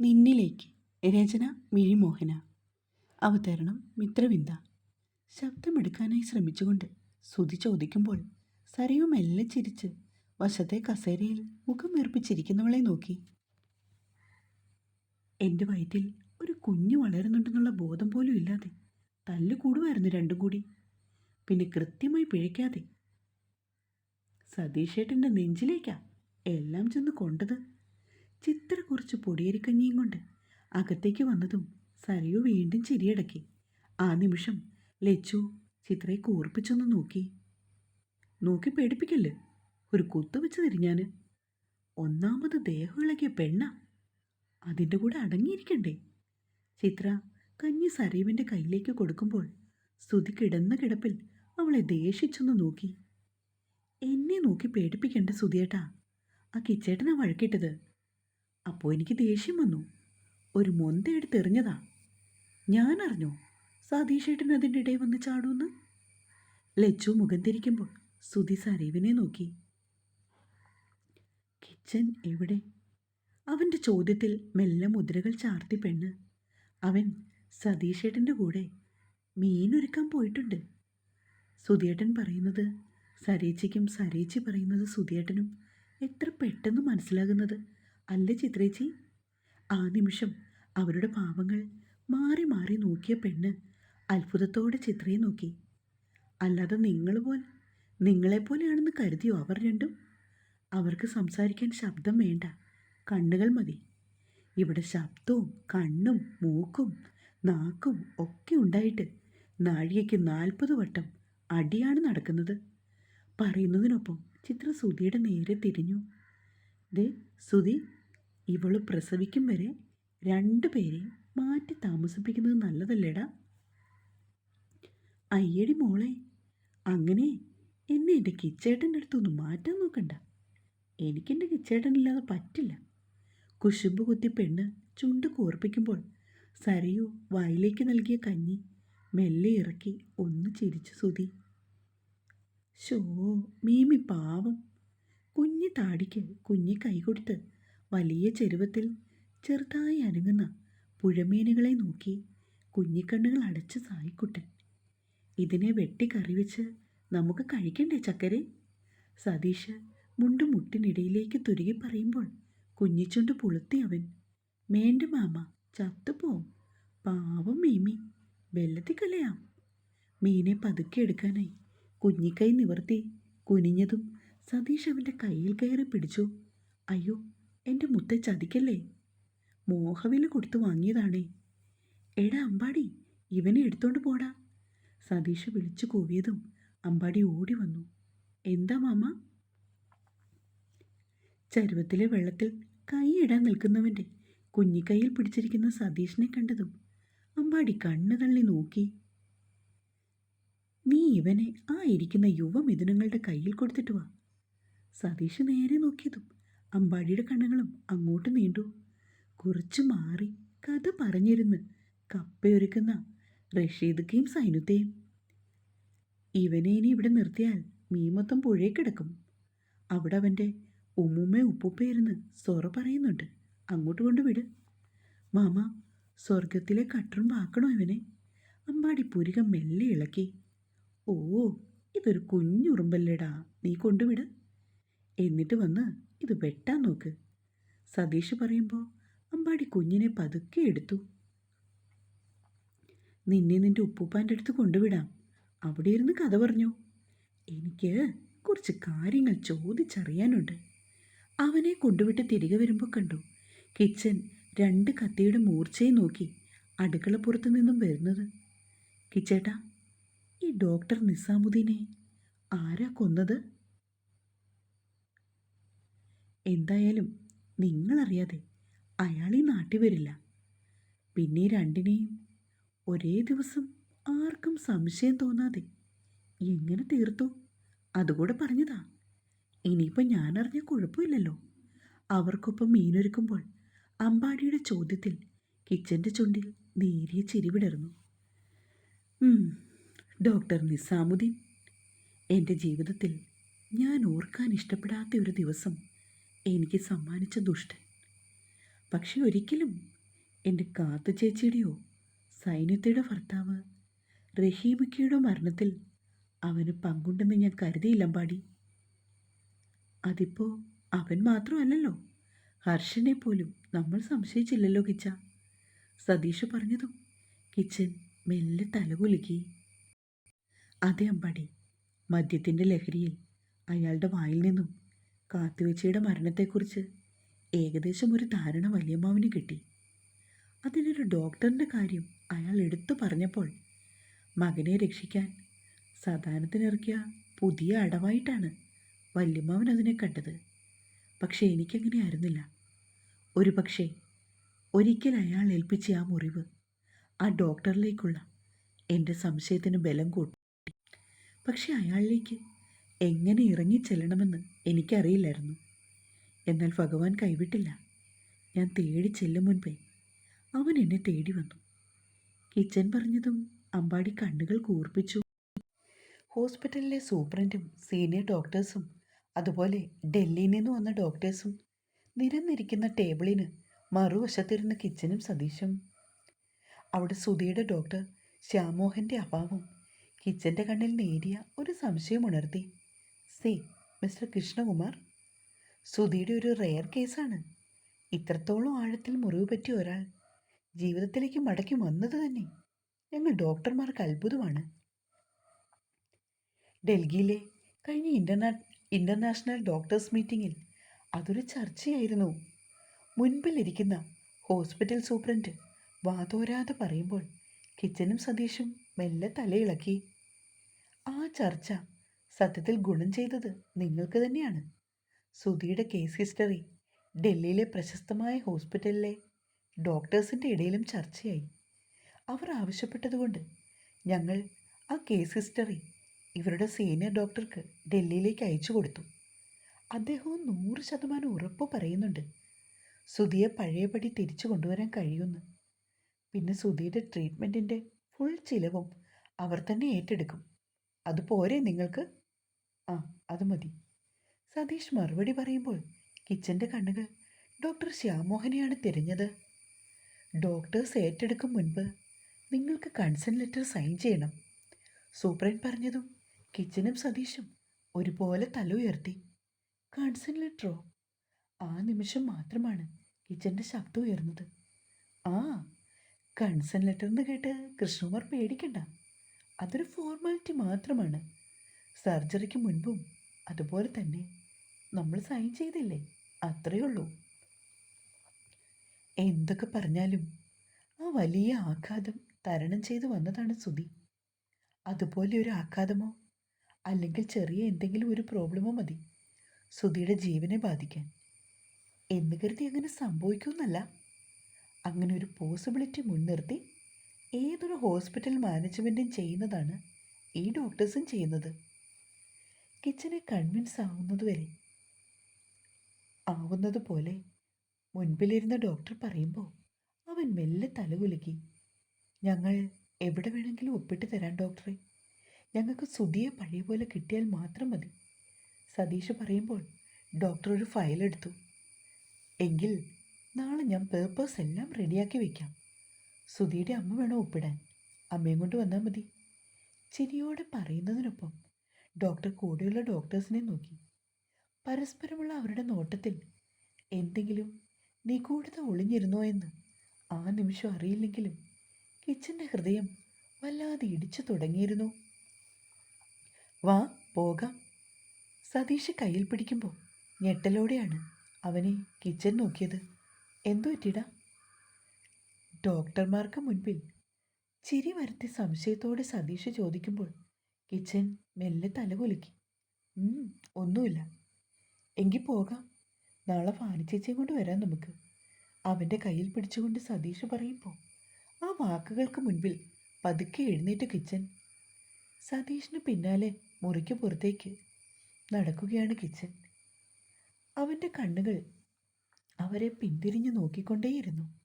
നിന്നിലേക്ക്. രചന മിഴിമോഹന. അവതരണം മിത്രവിന്ദ. ശബ്ദമെടുക്കാനായി ശ്രമിച്ചുകൊണ്ട് ശ്രുതി ചോദിക്കുമ്പോൾ സരയു മെല്ലെ ചിരിച്ച് വശത്തെ കസേരയിൽ മുഖം വീർപ്പിച്ചിരിക്കുന്നവളെ നോക്കി. എന്റെ വയറ്റിൽ ഒരു കുഞ്ഞു വളരുന്നുണ്ടെന്നുള്ള ബോധം പോലും ഇല്ലാതെ തല്ലു കൂടുമായിരുന്നു രണ്ടും കൂടി. പിന്നെ കൃത്യമായി പിഴയ്ക്കാതെ. സതീഷേട്ടന്റെ നെഞ്ചിലേക്കാ എല്ലാം ചെന്ന് കൊണ്ടത്. ചിത്ര കുറച്ച് പൊടിയരിക്കഞ്ഞിയും കൊണ്ട് അകത്തേക്ക് വന്നതും സരയു വീണ്ടും ചിരിയടക്കി. ആ നിമിഷം ലച്ചു ചിത്രയെ കൂർപ്പിച്ചൊന്ന് നോക്കി. നോക്കി പേടിപ്പിക്കല്ലേ? ഒരു കുത്തു വെച്ച് തിരിഞ്ഞാൻ ഒന്നാമത് ദേഹം ഇളകിയ പെണ്ണ. അതിന്റെ കൂടെ അടങ്ങിയിരിക്കണ്ടേ? ചിത്ര കഞ്ഞി സരീവിന്റെ കയ്യിലേക്ക് കൊടുക്കുമ്പോൾ സ്തുതി കിടന്ന കിടപ്പിൽ അവളെ ദേഷിച്ചൊന്ന് നോക്കി. എന്നെ നോക്കി പേടിപ്പിക്കണ്ട സുതിയേട്ടാ ആ കിച്ചേട്ടനാ വഴക്കിട്ടത്. അപ്പോൾ എനിക്ക് ദേഷ്യം വന്നു. ഒരു മൊന്ത എടുത്തെറിഞ്ഞതാ. ഞാൻ അറിഞ്ഞോ സതീഷേട്ടൻ അതിന്റെ ഇടയിൽ വന്ന് ചാടൂന്ന്? ലച്ചു മുഖം തിരിക്കുമ്പോൾ സുധി സരീവിനെ നോക്കി. കിച്ചൻ എവിടെ? അവന്റെ ചോദ്യത്തിൽ മെല്ലെ മുദ്രകൾ ചാർത്തി പെണ്ണ്. അവൻ സതീഷേട്ടന്റെ കൂടെ മീനൊരുക്കാൻ പോയിട്ടുണ്ട്. സുധിയേട്ടൻ പറയുന്നത് സരേച്ചിക്കും സരേച്ചി പറയുന്നത് സുധിയേട്ടനും എത്ര പെട്ടെന്ന് മനസ്സിലാകുന്നത്. അല്ലേ ചിത്രേച്ചി? ആ നിമിഷം അവരുടെ പാവങ്ങൾ മാറി മാറി നോക്കിയ പെണ്ണ് അത്ഭുതത്തോടെ ചിത്രയെ നോക്കി. അല്ലാതെ നിങ്ങൾ പോലെ നിങ്ങളെപ്പോലെയാണെന്ന് കരുതിയോ അവർ രണ്ടും? അവർക്ക് സംസാരിക്കാൻ ശബ്ദം വേണ്ട കണ്ണുകൾ മതി. ഇവിടെ ശബ്ദവും കണ്ണും മൂക്കും നാക്കും ഒക്കെ ഉണ്ടായിട്ട് നാഴികയ്ക്ക് നാൽപ്പത് വട്ടം അടിയാണ് നടക്കുന്നത്. പറയുന്നതിനൊപ്പം ചിത്ര സുധിയുടെ നേരെ തിരിഞ്ഞു. ദേ സുധി ഇവൾ പ്രസവിക്കും വരെ രണ്ടു പേരെ മാറ്റി താമസിപ്പിക്കുന്നത് നല്ലതല്ലേടാ? അയ്യടി മോളെ അങ്ങനെ എന്നെ എന്റെ കിച്ചേട്ടന്റെ അടുത്തൊന്ന് മാറ്റാൻ നോക്കണ്ട. എനിക്കെന്റെ കിച്ചേട്ടനില്ലാതെ പറ്റില്ല. കുശുമ്പ് കുത്തി പെണ്ണ് ചുണ്ട് കോർപ്പിക്കുമ്പോൾ സരയു വായിലേക്ക് നൽകിയ കഞ്ഞി മെല്ലെ ഇറക്കി ഒന്ന് ചിരിച്ചു സുതി ഷോ മീമി പാവം. കുഞ്ഞി താടിക്ക് കുഞ്ഞി കൈ കൊടുത്ത് വലിയ ചെരുവത്തിൽ ചെറുതായി അനങ്ങുന്ന പുഴമീനുകളെ നോക്കി കുഞ്ഞിക്കണ്ണുകൾ അടച്ച സായിക്കുട്ടൻ. ഇതിനെ വെട്ടി കറിവെച്ച് നമുക്ക് കഴിക്കണ്ടേ ചക്കരെ? സതീഷ് മുണ്ട് മുട്ടിനിടയിലേക്ക് തുരുകി പറയുമ്പോൾ കുഞ്ഞിച്ചുണ്ട് പുളുത്തി അവൻ. മേണ്ട മാമ ചത്തുപോവും പാവം മീമി. വെള്ളത്തിൽ കളയാം. മീനെ പതുക്കെ എടുക്കാനായി കുഞ്ഞിക്കൈ നിവർത്തി കുനിഞ്ഞതും സതീഷ് അവന്റെ കയ്യിൽ കയറി പിടിച്ചു. അയ്യോ എന്റെ മുത്തെ ചതിക്കല്ലേ മോഹവില കൊടുത്തു വാങ്ങിയതാണേ. എടാ അമ്പാടി ഇവനെ എടുത്തോണ്ട് പോടാ. സതീഷ് വിളിച്ചു കൂവിയതും അമ്പാടി ഓടി വന്നു. എന്താ മാമ? ചരുവത്തിലെ വെള്ളത്തിൽ കൈയിടാൻ നിൽക്കുന്നവന്റെ കുഞ്ഞിക്കൈയിൽ പിടിച്ചിരിക്കുന്ന സതീഷിനെ കണ്ടതും അമ്പാടി കണ്ണു തള്ളി നോക്കി. നീ ഇവനെ ആ ഇരിക്കുന്ന യുവമിഥുനങ്ങളുടെ കയ്യിൽ കൊടുത്തിട്ട് വാ. സതീഷ് നേരെ നോക്കിയതും അമ്പാടിയുടെ കണ്ണുകളും അങ്ങോട്ട് നീണ്ടു. കുറച്ചു മാറി കഥ പറഞ്ഞിരുന്ന് കപ്പയൊരുക്കുന്ന റഷീദക്കെയും സൈനുത്തെയും ഇവനെ ഇനി ഇവിടെ നിർത്തിയാൽ മീൻ മൊത്തം പുഴയിൽ കിടക്കും. അവിടെ അവന്റെ ഉമ്മുമ്മ ഉപ്പുപ്പയിരുന്ന് സൊറ പറയുന്നുണ്ട്. അങ്ങോട്ട് കൊണ്ടുവിട് മാമ സ്വർഗത്തിലെ കട്ടറും പാക്കണോ ഇവനെ? അമ്പാടി പുരികം മെല്ലെ ഇളക്കി. ഓ ഇതൊരു കുഞ്ഞുറുമ്പല്ലേടാ. നീ കൊണ്ടുവിട് എന്നിട്ട് വന്ന് ഇത് വെട്ടാൻ നോക്ക്. സതീഷ് പറയുമ്പോൾ അമ്പാടി കുഞ്ഞിനെ പതുക്കെ എടുത്തു. നിന്നെ നിന്റെ ഉപ്പൂപ്പാന്റെ അടുത്ത് കൊണ്ടുവിടാം. അവിടെ ഇരുന്ന് കഥ പറഞ്ഞു. എനിക്ക് കുറച്ച് കാര്യങ്ങൾ ചോദിച്ചറിയാനുണ്ട്. അവനെ കൊണ്ടുവിട്ട് തിരികെ വരുമ്പോൾ കണ്ടു. കിച്ചൻ രണ്ട് കത്തിയുടെ മൂർച്ചയെ നോക്കി അടുക്കളപ്പുറത്ത് നിന്നും വരുന്നത്. കിച്ചേട്ടാ ഈ ഡോക്ടർ നിസാമുദ്ദീനെ ആരാ കൊന്നത്? എന്തായാലും നിങ്ങളറിയാതെ അയാൾ ഈ നാട്ടിൽ വരില്ല. പിന്നെ രണ്ടിനെയും ഒരേ ദിവസം ആർക്കും സംശയം തോന്നാതെ എങ്ങനെ തീർത്തു? അതുകൂടെ പറഞ്ഞതാ. ഇനിയിപ്പോൾ ഞാനറിഞ്ഞ കുഴപ്പമില്ലല്ലോ. അവർക്കൊപ്പം മീനൊരുക്കുമ്പോൾ അമ്പാടിയുടെ ചോദ്യത്തിൽ കിച്ചന്റെ ചുണ്ടിൽ നേരിയ ചിരിവിടർന്നു. ഡോക്ടർ നിസാമുദ്ദീൻ എന്റെ ജീവിതത്തിൽ ഞാൻ ഓർക്കാൻ ഇഷ്ടപ്പെടാത്ത ഒരു ദിവസം എനിക്ക് സമ്മാനിച്ച ദുഷ്ടൻ. പക്ഷെ ഒരിക്കലും എന്റെ കാത്തു ചേച്ചിയുടെയോ സൈന്യത്തിയുടെ ഭർത്താവ് റഹീമിക്കയുടെ മരണത്തിൽ അവന് പങ്കുണ്ടെന്ന് ഞാൻ കരുതിയില്ല പാടി അതിപ്പോൾ അവൻ മാത്രമല്ലല്ലോ. ഹർഷനെ പോലും നമ്മൾ സംശയിച്ചില്ലല്ലോ കിച്ച. സതീഷ് പറഞ്ഞതും. കിച്ചൻ മെല്ലെ തലകുലുക്കി. അതെ അമ്പാടി. മദ്യത്തിന്റെ ലഹരിയിൽ അയാളുടെ വായിൽ നിന്നും കാത്തുവെച്ചയുടെ മരണത്തെക്കുറിച്ച് ഏകദേശം ഒരു ധാരണ വല്യമ്മാവിന് കിട്ടി. അതിനൊരു ഡോക്ടറിന്റെ കാര്യം അയാൾ എടുത്തു പറഞ്ഞപ്പോൾ മകനെ രക്ഷിക്കാൻ സദാനത്തിനിറക്കിയ പുതിയ അടവായിട്ടാണ് വല്യമ്മാവൻ അതിനെ കണ്ടത്. പക്ഷേ എനിക്കങ്ങനെ ആയിരുന്നില്ല. ഒരു പക്ഷേ ഒരിക്കൽ അയാൾ ഏൽപ്പിച്ച ആ മുറിവ് ആ ഡോക്ടറിലേക്കുള്ള എന്റെ സംശയത്തിന് ബലം കൂട്ടി. പക്ഷേ അയാളിലേക്ക് എങ്ങനെ ഇറങ്ങിച്ചെല്ലണമെന്ന് എനിക്കറിയില്ലായിരുന്നു. എന്നാൽ ഭഗവാൻ കൈവിട്ടില്ല. ഞാൻ തേടി ചെല്ലും മുൻപേ അവൻ എന്നെ തേടി വന്നു. കിച്ചൻ പറഞ്ഞതും അമ്പാടി കണ്ണുകൾ കൂർപ്പിച്ചു. ഹോസ്പിറ്റലിലെ സൂപ്രണ്ടും സീനിയർ ഡോക്ടേഴ്സും അതുപോലെ ഡൽഹിയിൽ നിന്ന് വന്ന ഡോക്ടേഴ്സും നിരന്നിരിക്കുന്ന ടേബിളിന് മറുവശത്തിരുന്ന കിച്ചനും സതീശും. അവിടെ സുധിയുടെ ഡോക്ടർ ശ്യാമോഹന്റെ അഭാവം കിച്ചന്റെ കണ്ണിൽ നേരിയ ഒരു സംശയം ഉണർത്തി. C mister Krishnakumar. സുധിയുടെ ഒരു റെയർ കേസാണ്. ഇത്രത്തോളം ആഴത്തിൽ മുറിവ് പറ്റിയ ഒരാൾ ജീവിതത്തിലേക്ക് മടക്കി വന്നത് തന്നെ ഞങ്ങൾ ഡോക്ടർമാർക്ക് അത്ഭുതമാണ്. ഡൽഹിയിലെ കഴിഞ്ഞ ഇന്റർനാ ഇന്റർനാഷണൽ ഡോക്ടേഴ്സ് മീറ്റിങ്ങിൽ അതൊരു ചർച്ചയായിരുന്നു. മുൻപിലിരിക്കുന്ന ഹോസ്പിറ്റൽ സൂപ്രണ്ട് വാതോരാതെ പറയുമ്പോൾ കിച്ചനും സതീഷും മെല്ലെ തലയിളക്കി. ആ ചർച്ച സത്യത്തിൽ ഗുണം ചെയ്തത് നിങ്ങൾക്ക് തന്നെയാണ്. സുധിയുടെ കേസ് ഹിസ്റ്ററി ഡൽഹിയിലെ പ്രശസ്തമായ ഹോസ്പിറ്റലിലെ ഡോക്ടേഴ്സിന്റെ ഇടയിലും ചർച്ചയായി. അവർ ആവശ്യപ്പെട്ടതുകൊണ്ട് ഞങ്ങൾ ആ കേസ് ഹിസ്റ്ററി ഇവരുടെ സീനിയർ ഡോക്ടർക്ക് ഡൽഹിയിലേക്ക് അയച്ചു കൊടുത്തു. അദ്ദേഹവും നൂറ് ശതമാനം ഉറപ്പ് പറയുന്നുണ്ട് സുധിയെ പഴയപടി തിരിച്ചു കൊണ്ടുവരാൻ കഴിയുമെന്ന്. പിന്നെ സുധിയുടെ ട്രീറ്റ്മെന്റിന്റെ ഫുൾ ചിലവും അവർ തന്നെ ഏറ്റെടുക്കും. അതുപോരെ നിങ്ങൾക്ക്? ആ അത് മതി. സതീഷ് മറുപടി പറയുമ്പോൾ കിച്ചന്റെ കണ്ണുകൾ ഡോക്ടർ ശ്യാമോഹനെയാണ് തിരഞ്ഞത്. ഡോക്ടേഴ്സ് ഏറ്റെടുക്കും മുൻപ് നിങ്ങൾക്ക് കൺസൺ ലെറ്റർ സൈൻ ചെയ്യണം. സൂപ്രണ്ട് പറഞ്ഞതും കിച്ചനും സതീഷും ഒരുപോലെ തല ഉയർത്തി. കൺസെന്റ് ലെറ്ററോ? ആ നിമിഷം മാത്രമാണ് കിച്ചന്റെ ശബ്ദം ഉയർന്നത്. ആ കൺസൺ ലെറ്റർ എന്ന് കേട്ട് കൃഷ്ണകുമാർ പേടിക്കണ്ട. അതൊരു ഫോർമാലിറ്റി മാത്രമാണ്. സർജറിക്ക് മുൻപും അതുപോലെ തന്നെ നമ്മൾ സൈൻ ചെയ്തില്ലേ? അത്രയേ ഉള്ളൂ. എന്തൊക്കെ പറഞ്ഞാലും ആ വലിയ ആഘാതം തരണം ചെയ്തു വന്നതാണ് സുധി. അതുപോലെ ഒരു ആഘാതമോ? അല്ലെങ്കിൽ ചെറിയ എന്തെങ്കിലും ഒരു പ്രോബ്ലമോ മതി സുധിയുടെ ജീവനെ ബാധിക്കാൻ. എന്ന് കരുതി അങ്ങനെ സംഭവിക്കുമെന്നല്ല. അങ്ങനെ ഒരു പോസിബിലിറ്റി മുൻനിർത്തി ഏതൊരു ഹോസ്പിറ്റൽ മാനേജ്മെന്റും ചെയ്യുന്നതാണ് ഈ ഡോക്ടേഴ്സും ചെയ്യുന്നത്. കിച്ചനെ കൺവിൻസ് ആവുന്നതുവരെ ആവുന്നതുപോലെ മുൻപിലിരുന്ന ഡോക്ടർ പറയുമ്പോൾ അവൻ മെല്ലെ തലകുലുക്കി ഞങ്ങൾ എവിടെ വേണമെങ്കിലും ഒപ്പിട്ട് തരാം ഡോക്ടറെ ഞങ്ങൾക്ക് സുധിയെ പഴയ പോലെ കിട്ടിയാൽ മാത്രം മതി. സതീഷ് പറയുമ്പോൾ ഡോക്ടർ ഒരു ഫയൽ എടുത്തു. എങ്കിൽ നാളെ ഞാൻ പേപ്പേഴ്സ് എല്ലാം റെഡിയാക്കി വയ്ക്കാം സുധിയുടെ അമ്മ വേണോ ഒപ്പിടാൻ? അമ്മയും കൊണ്ട് വന്നാൽ മതി. ചിരിയോടെ പറയുന്നതിനൊപ്പം ഡോക്ടർ കൂടെയുള്ള ഡോക്ടേഴ്സിനെ നോക്കി. പരസ്പരമുള്ള അവരുടെ നോട്ടത്തിൽ എന്തെങ്കിലും നിഗൂഢത ഒളിഞ്ഞിരുന്നോ എന്ന് ആ നിമിഷം അറിയില്ലെങ്കിലും കിച്ചന്റെ ഹൃദയം വല്ലാതെ ഇടിച്ചു തുടങ്ങിയിരുന്നു. വാ പോകാം. സതീഷ് കയ്യിൽ പിടിക്കുമ്പോൾ ഞെട്ടലോടെയാണ് അവനെ കിച്ചൻ നോക്കിയത്. എന്തു പറ്റിടാ ഡോക്ടർമാർക്ക് മുൻപിൽ ചിരി വരുത്തി സംശയത്തോടെ സതീഷ് ചോദിക്കുമ്പോൾ കിച്ചൻ മെല്ലെ തല കുലുക്കി. ഒന്നുമില്ല. എങ്കിൽ പോകാം. നാളെ ഫാനിച്ചേച്ചിയും കൊണ്ട് വരാം നമുക്ക്. അവന്റെ കയ്യിൽ പിടിച്ചുകൊണ്ട് സതീഷ് പറയുമ്പോൾ ആ വാക്കുകൾക്ക് മുൻപിൽ പതുക്കെ എഴുന്നേറ്റ് കിച്ചൻ. സതീഷിന് പിന്നാലെ മുറിക്ക് പുറത്തേക്ക് നടക്കുകയാണ് കിച്ചൻ. അവന്റെ കണ്ണുകൾ അവരെ പിന്തിരിഞ്ഞു നോക്കിക്കൊണ്ടേയിരുന്നു.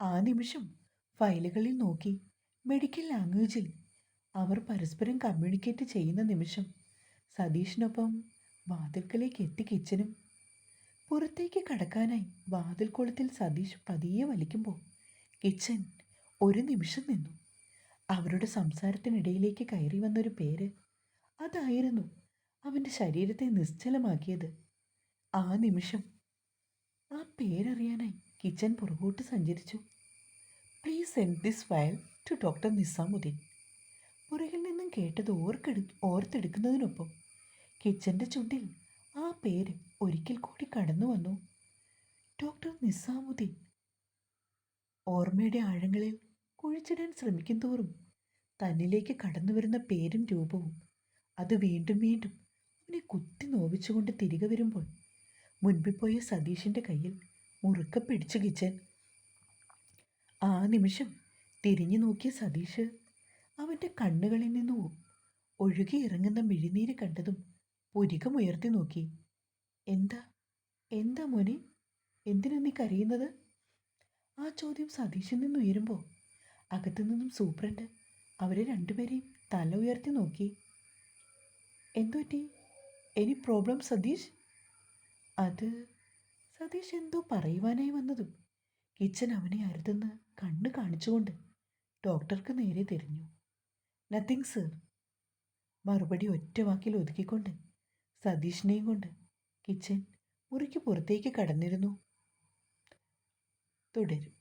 ആ നിമിഷം ഫയലുകളിൽ നോക്കി മെഡിക്കൽ ലാംഗ്വേജിൽ അവർ പരസ്പരം കമ്മ്യൂണിക്കേറ്റ് ചെയ്യുന്ന നിമിഷം സതീഷിനൊപ്പം വാതിൽക്കലേക്ക് എത്തി കിച്ചനും പുറത്തേക്ക് കടക്കാനായി വാതിൽക്കുളത്തിൽ സതീഷ് പതിയെ വലിക്കുമ്പോൾ കിച്ചൻ ഒരു നിമിഷം നിന്നു. അവരുടെ സംസാരത്തിനിടയിലേക്ക് കയറി വന്നൊരു പേര്. അതായിരുന്നു അവന്റെ ശരീരത്തെ നിശ്ചലമാക്കിയത്. ആ നിമിഷം ആ പേരറിയാനായി കിച്ചൻ പുറകോട്ട് സഞ്ചരിച്ചു. Please send this file to doctor Nizamuddin പുറകിൽ നിന്നും കേട്ടത് ഓർക്കെടു ഓർത്തെടുക്കുന്നതിനൊപ്പം കിച്ചന്റെ ചുണ്ടിൽ ആ പേര് ഒരിക്കൽ കൂടി കടന്നു വന്നു. ഡോക്ടർ നിസാമുദ്ദീൻ. ഓർമ്മയുടെ ആഴങ്ങളിൽ കുഴിച്ചിടാൻ ശ്രമിക്കും തോറും തന്നിലേക്ക് കടന്നു വരുന്ന പേരും രൂപവും അത് വീണ്ടും വീണ്ടും അവനെ കുത്തി നോവിച്ചുകൊണ്ട് തിരികെ വരുമ്പോൾ മുൻപിൽ പോയ സതീഷിന്റെ കയ്യിൽ മുറുക്ക പിടിച്ചു കിച്ചൻ. ആ നിമിഷം തിരിഞ്ഞു നോക്കിയ സതീഷ് അവന്റെ കണ്ണുകളിൽ നിന്നും ഒഴുകിയിറങ്ങുന്ന മിഴിനീര് കണ്ടതും പുരികമുയർത്തി നോക്കി. എന്താ? എന്താ മോനെ? എന്തിനാ നീ കരയുന്നത്? ആ ചോദ്യം സതീഷിൽ നിന്ന് ഉയരുമ്പോൾ അകത്തു നിന്നും സൂപ്രണ്ട് അവരെ രണ്ടുപേരെയും തല ഉയർത്തി നോക്കി. എന്തുപറ്റി എനി പ്രോബ്ലം സതീഷ്? അത് സതീഷ് എന്തോ പറയുവാനായി വന്നതും കിച്ചൻ അവനെ അരുതെന്ന് കണ്ണ് കാണിച്ചുകൊണ്ട് ഡോക്ടർക്ക് നേരെ തിരിഞ്ഞു. നത്തിങ് സർ മറുപടി ഒറ്റ വാക്കിൽ ഒതുക്കിക്കൊണ്ട് സതീഷിനെയും കൊണ്ട് കിച്ചൻ മുറിക്ക് പുറത്തേക്ക് കടന്നിരുന്നു. തുടരും.